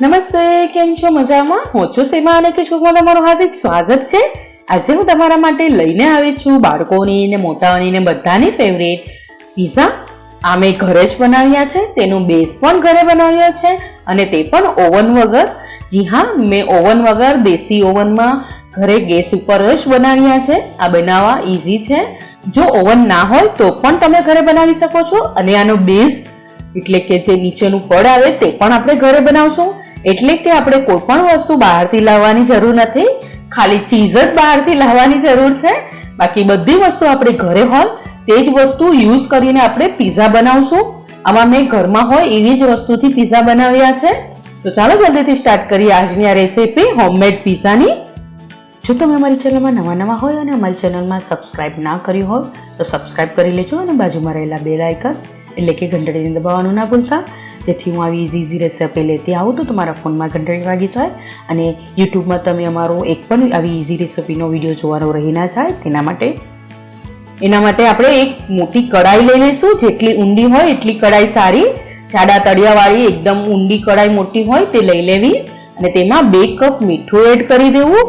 નમસ્તે, કેમ છો? મજામાં? હું છું સીમા અને કિશોકમાં તમારું હાર્દિક સ્વાગત છે. આજે હું તમારા માટે લઈને આવી છું બાળકોની ને મોટાઓની ને બધાની ફેવરેટ પીઝા આ મેં ઘરે જ બનાવ્યા છે. તેનું બેઝ પણ ઘરે બનાવ્યો છે અને તે પણ ઓવન વગર. જી હા, મેં ઓવન વગર દેશી ઓવનમાં ઘરે ગેસ ઉપર જ બનાવ્યા છે. આ બનાવવા ઇઝી છે. જો ઓવન ના હોય તો પણ તમે ઘરે બનાવી શકો છો. અને આનો બેઝ એટલે કે જે નીચેનું પડ આવે તે પણ આપણે ઘરે બનાવશું. એટલે કે આપણે કોઈ પણ વસ્તુ બહારથી લાવવાની જરૂર નથી. ખાલી ચીઝ જ બહારથી લાવવાની જરૂર છે. બાકી બધી વસ્તુ આપણે ઘરે હોય તે જ વસ્તુ યુઝ કરીને આપણે પીઝા બનાવશું. આમાં મેં ઘરમાં હોય એવી જ વસ્તુથી પીઝા બનાવ્યા છે. તો ચાલો જલ્દીથી સ્ટાર્ટ કરીએ આજની આ રેસીપી હોમમેડ પીઝાની જો તમે અમારી ચેનલમાં નવા નવા હોય અને અમારી ચેનલમાં સબસ્ક્રાઇબ ના કર્યું હોય, તો સબસ્ક્રાઇબ કરી લેજો અને બાજુમાં રહેલા બેલ આઇકન એટલે કે ઘંટડીને દબાવવાનું ના ભૂલતા. જેથી હું આવી ઇઝી ઇઝી રેસિપી લેતી આવું તો તમારા ફોનમાં ઘંટડી વાગી જાય અને યુટ્યુબમાં તમે અમારો એક પણ આવી ઇઝી રેસીપીનો વીડિયો જોવાનો રહી ના જાય તેના માટે એના માટે આપણે એક મોટી કડાઈ લઈ લઈશું. જેટલી ઊંડી હોય એટલી કડાઈ સારી. જાડા તળિયાવાળી એકદમ ઊંડી કડાઈ મોટી હોય તે લઈ લેવી અને તેમાં બે કપ મીઠું એડ કરી દેવું.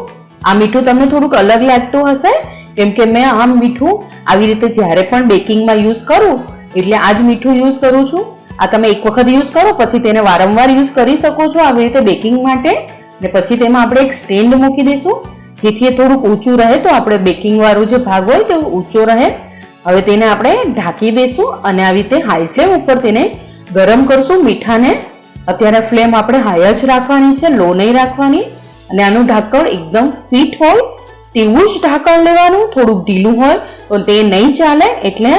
આ મીઠું તમને થોડુંક અલગ લાગતું હશે. કેમ કે મેં આમ મીઠું આવી રીતે જ્યારે પણ બેકિંગમાં યુઝ કરું, એટલે આ જ મીઠું યુઝ કરું છું. આ તમે એક વખત યુઝ કરો, પછી તેને વારંવાર યુઝ કરી શકો છો આવી રીતે બેકિંગ માટે. ને પછી તેમાં આપણે એક સ્ટેન્ડ મૂકી દઈશું, જેથી એ થોડુંક ઊંચું રહે તો આપણે બેકિંગ વાળું જે ભાગ હોય તે ઊંચો રહે. હવે તેને આપણે ઢાંકી દઈશું અને આવી રીતે હાઈ ફ્લેમ ઉપર તેને ગરમ કરશું મીઠાને. અત્યારે ફ્લેમ આપણે હાઈ જ રાખવાની છે લો નહીં રાખવાની. અને આનું ઢાંકણ એકદમ ફિટ હોય તેવું જ ઢાંકણ લેવાનું, થોડુંક ઢીલું હોય, તો તે નહીં ચાલે, એટલે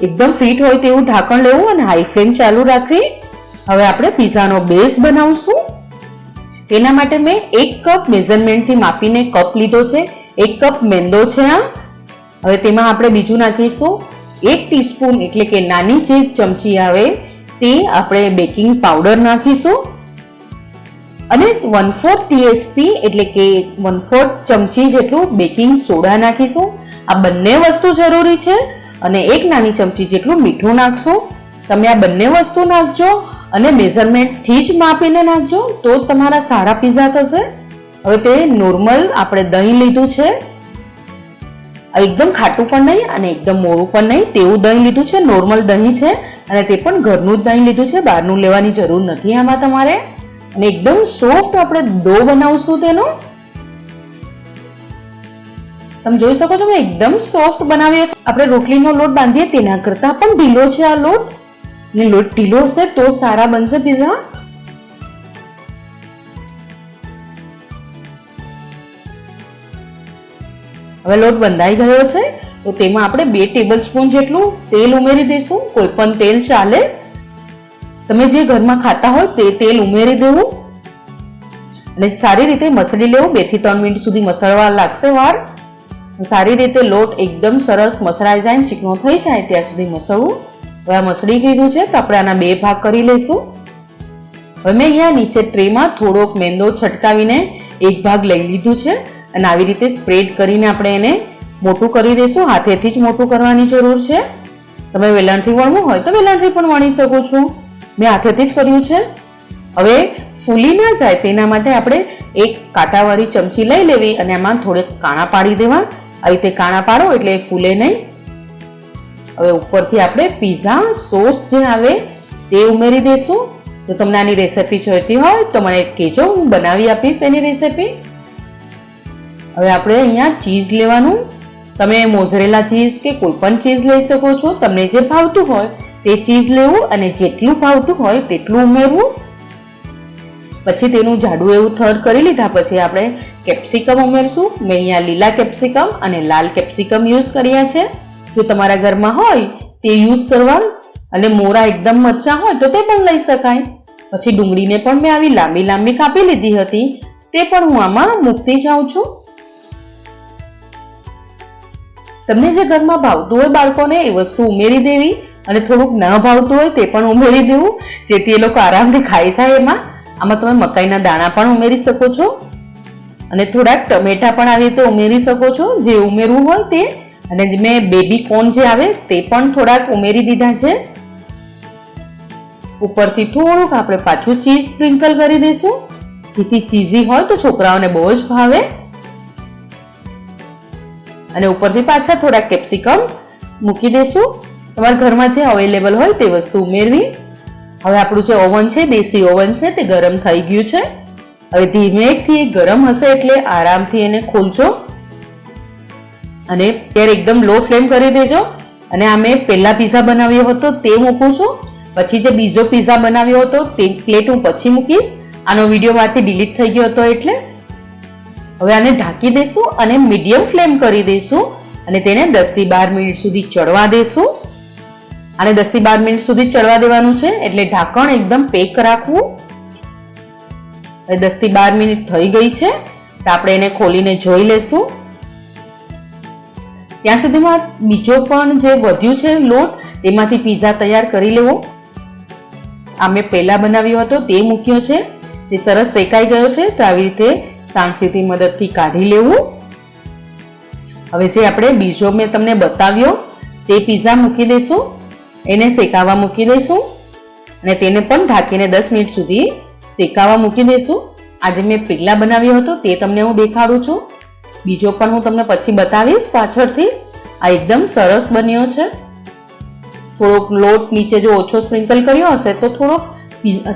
એકદમ ફિટ હોય તેવું ઢાંકણ લેવું અને હાઈ ફ્લેમ ચાલુ રાખવી. હવે આપણે પીઝાનો બેઝ બનાવશું. તેના માટે મેં એક કપ મેઝરમેન્ટથી માપીને કપ લીધો છે. એક કપ મેંદો છે આ હવે તેમાં આપણે બીજું નાખીશું. એક ટીસ્પૂન એટલે કે નાની જે ચમચી આવે તે આપણે બેકિંગ પાવડર નાખીશું. અને વન ફોર્થ ટીએસપી એટલે કે વન ફોર્થ ચમચી જેટલું બેકિંગ સોડા નાખીશું. આ બંને વસ્તુ જરૂરી છે. અને એક નાની ચમચી જેટલું મીઠું નાખશું. તમે આ બંને વસ્તુ નાખજો અને મેઝરમેન્ટથી જ માપીને નાખજો તો જ તમારા સારા પીઝા થશે. હવે તે નોર્મલ આપણે દહીં લીધું છે. એકદમ ખાટું પણ નહીં અને એકદમ મોરું પણ નહીં, તેવું દહીં લીધું છે, નોર્મલ દહીં છે અને તે પણ ઘરનું જ દહીં લીધું છે, બહારનું લેવાની જરૂર નથી આમાં તમારે. અને એકદમ સોફ્ટ આપણે ડો બનાવશું તેનો. તમે જોઈ શકો છો મેં એકદમ સોફ્ટ બનાવ્યો છે. આપણે રોટલીનો લોટ બાંધીએ તેના કરતાં પણ ઢીલો છે આ લોટ. ને લોટ ઢીલો હશે તો સારા બનશે પીઝા હવે લોટ બંધાઈ ગયો છે. તો તેમાં આપણે બે ટેબલ સ્પૂન જેટલું તેલ ઉમેરી દઈશું. કોઈ પણ તેલ ચાલે. તમે જે ઘરમાં ખાતા હોય તે તેલ ઉમેરી દેવું. અને સારી રીતે મસળી લેવું. બેથી ત્રણ મિનિટ સુધી મસળવા લાગશે વાર. સારી રીતે લોટ એકદમ સરસ મસળાઈ જાય ચીકણો થઈ જાય ત્યાં સુધી મસળવું. હવે આ મસળી ગયું છે તો આપણે આના બે ભાગ કરી લઈશું. હવે મેં અહીંયા નીચે ટ્રેમાં થોડોક મેંદો છટકાવીને એક ભાગ લઈ લીધું છે અને આવી રીતે સ્પ્રેડ કરીને આપણે એને મોટું કરી દઈશું. હાથેથી જ મોટું કરવાની જરૂર છે. તમે વેલણથી વણવું હોય તો વેલણથી પણ વણી શકો છો. મેં હાથેથી જ કર્યું છે. હવે ફૂલી ના જાય તેના માટે આપણે એક કાંટાવાળી ચમચી લઈ લેવી અને આમાં થોડેક કાણા પાડી દેવા. આવી રીતે કાણા પાડો એટલે એ ફૂલે નહીં. હવે ઉપરથી આપણે પીઝા સોસ જે આવે તે ઉમેરી દઈશું જો તમને આની રેસિપી જોઈતી હોય તો મને કહેજો, હું બનાવી આપીશ એની રેસિપી હવે આપણે અહીંયા ચીઝ લેવાનું. તમે મોઝરેલા ચીઝ કે કોઈ પણ ચીઝ લઈ શકો છો. તમને જે ભાવતું હોય તે ચીઝ લેવું અને જેટલું ભાવતું હોય તેટલું ઉમેરવું. પછી તેનું જાડું એવું થર કરી લીધા પછી આપણે કેપ્સિકમ ઉમેરશું. મેં અહીંયા લીલા કેપ્સિકમ અને લાલ કેપ્સિકમ યુઝ કર્યા છે. જો તમારા ઘરમાં હોય તે યુઝ કરવાનું અને મોરા એકદમ મરચાં હોય તો તે પણ લઈ શકાય. પછી ડુંગળીને પણ મેં આવી લાંબી લાંબી કાપી લીધી હતી. તે પણ હું આમાં મૂકતી જાઉં છું. તમને જે ઘરમાં ભાવતું હોય બાળકોને એ વસ્તુ ઉમેરી દેવી અને થોડુંક ન ભાવતું હોય તે પણ ઉમેરી દેવું. જેથી એ લોકો આરામથી ખાઈ જાય એમાં. આમાં તમે મકાઈના દાણા પણ ઉમેરી શકો છો. અને થોડાક ટમેટા પણ આવી રીતે ઉમેરી શકો છો. જે ઉમેરવું હોય તે. અને મેં બેબી કોર્ન જે આવે તે પણ થોડાક ઉમેરી દીધા છે. ઉપરથી થોડુંક આપણે પાછું ચીઝ સ્પ્રિંકલ કરી દઈશું. જેથી ચીઝી હોય તો છોકરાઓને બહુ જ ભાવે. અને ઉપરથી પાછા થોડા કેપ્સિકમ મૂકી દેશું તમારા ઘરમાં જે અવેલેબલ હોય તે વસ્તુ ઉમેરવી. હવે આપણું જે ઓવન છે, દેશી ઓવન છે, તે ગરમ થઈ ગયું છે. હવે ધીમેથી ગરમ હશે એટલે આરામથી એને ખોલજો. અને ત્યારે એકદમ લો ફ્લેમ કરી દેજો. અને આ મેં પહેલા પીઝા બનાવ્યો હતો, તે મૂકું છું. પછી જે બીજો પીઝા બનાવ્યો હતો, તે પ્લેટ હું પછી મૂકીશ. આનો વિડીયોમાંથી ડિલીટ થઈ ગયો હતો એટલે. હવે આને ઢાંકી દઈશું અને મીડિયમ ફ્લેમ કરી દઈશું અને તેને દસથી બાર મિનિટ સુધી ચડવા દઈશું આને દસથી બાર મિનિટ સુધી ચડવા દેવાનું છે. એટલે ઢાંકણ એકદમ પેક રાખવું. હવે દસથી બાર મિનિટ થઈ ગઈ છે. તો આપણે એને ખોલીને જોઈ લેશું. ત્યાં સુધીમાં બીજો પણ જે વધ્યું છે લોટ, તેમાંથી પીઝા તૈયાર કરી લેવો. આ મેં પહેલા બનાવ્યો હતો, તે મૂક્યો છે. તે સરસ શેકાઈ ગયો છે, તો આવી રીતે સાણસીથી મદદથી કાઢી લેવું. હવે જે આપણે બીજો મેં તમને બતાવ્યો, તે પીઝા મૂકી દઈશું એને શેકાવા મૂકી દઈશું અને તેને પણ ઢાંકીને દસ મિનિટ સુધી શેકાવા મૂકી દઈશું આજે મેં પીગલા બનાવ્યો હતો, તે તમને હું દેખાડું છું. બીજો પણ હું તમને પછી બતાવીશ પાછળથી. આ એકદમ સરસ બન્યો છે. થોડોક લોટ નીચે જો ઓછો સ્પ્રિંકલ કર્યો હશે તો થોડોક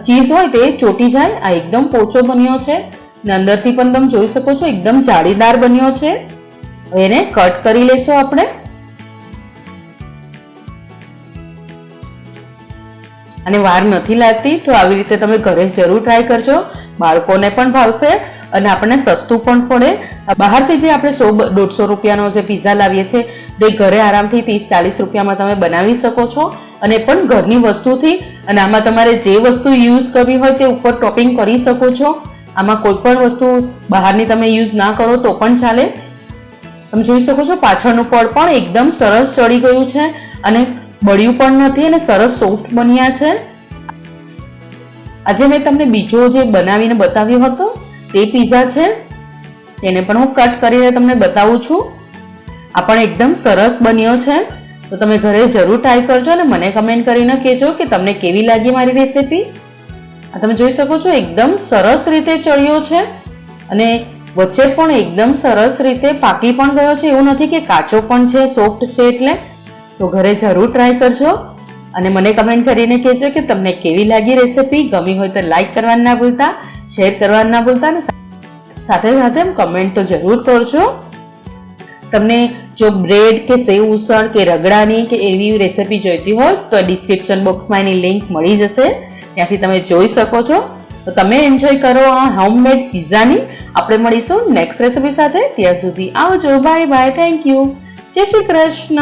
ચીઝ હોય તે ચોટી જાય. આ એકદમ પોચો બન્યો છે. અને અંદરથી પણ તમે જોઈ શકો છો, એકદમ જાળીદાર બન્યો છે. એને કટ કરી લેશો આપણે. અને વાર નથી લાગતી, તો આવી રીતે તમે ઘરે જરૂર ટ્રાય કરજો. બાળકોને પણ ભાવશે અને આપણને સસ્તું પણ પડે. બહારથી જે આપણે સો દોઢસો રૂપિયાનો જે પીઝા લાવીએ છીએ, તે ઘરે આરામથી ત્રીસ ચાલીસ રૂપિયામાં તમે બનાવી શકો છો. અને પણ ઘરની વસ્તુથી, અને આમાં તમારે જે વસ્તુ યુઝ કરવી હોય તે ઉપર ટોપિંગ કરી શકો છો. આમાં કોઈ પણ વસ્તુ બહારની તમે યુઝ ના કરો તો પણ ચાલે. તમે જોઈ શકો છો પાછળનું પડ પણ એકદમ સરસ ચડી ગયું છે અને બળ્યું પણ નથી અને સરસ સોફ્ટ બન્યા છે. આજે મેં તમને બીજો જે બનાવીને બતાવ્યો હતો, તે પીઝા છે. તેને પણ હું કટ કરીને તમને બતાવું છું. આ પણ એકદમ સરસ બન્યો છે. તો તમે ઘરે જરૂર ટ્રાય કરજો અને મને કમેન્ટ કરીને કહેજો કે તમને કેવી લાગી મારી રેસીપી આ તમે જોઈ શકો છો એકદમ સરસ રીતે ચડ્યો છે અને વચ્ચે પણ એકદમ સરસ રીતે પાકી પણ ગયો છે. એવું નથી કે કાચો પણ છે સોફ્ટ છે એટલે. તો ઘરે જરૂર ટ્રાય કરજો અને મને કમેન્ટ કરીને કહેજો કે તમને કેવી લાગી રેસીપી ગમી હોય તો લાઈક કરવાનું ના ભૂલતા શેર કરવાનું ના ભૂલતા અને સાથે સાથે કમેન્ટ તો જરૂર કરજો. તમને જો બ્રેડ કે સેવ ઉસળ કે રગડાની કે એવી રેસીપી જોઈતી હોય તો ડિસ્ક્રિપ્શન બોક્સમાં એની લિંક મળી જશે. ત્યાંથી તમે જોઈ શકો છો. તો તમે એન્જોય કરો આ હોમમેડ પિઝાની આપણે મળીશું નેક્સ્ટ રેસીપી સાથે. ત્યાં સુધી આવજો. બાય બાય થેન્ક યુ જય શ્રી કૃષ્ણ.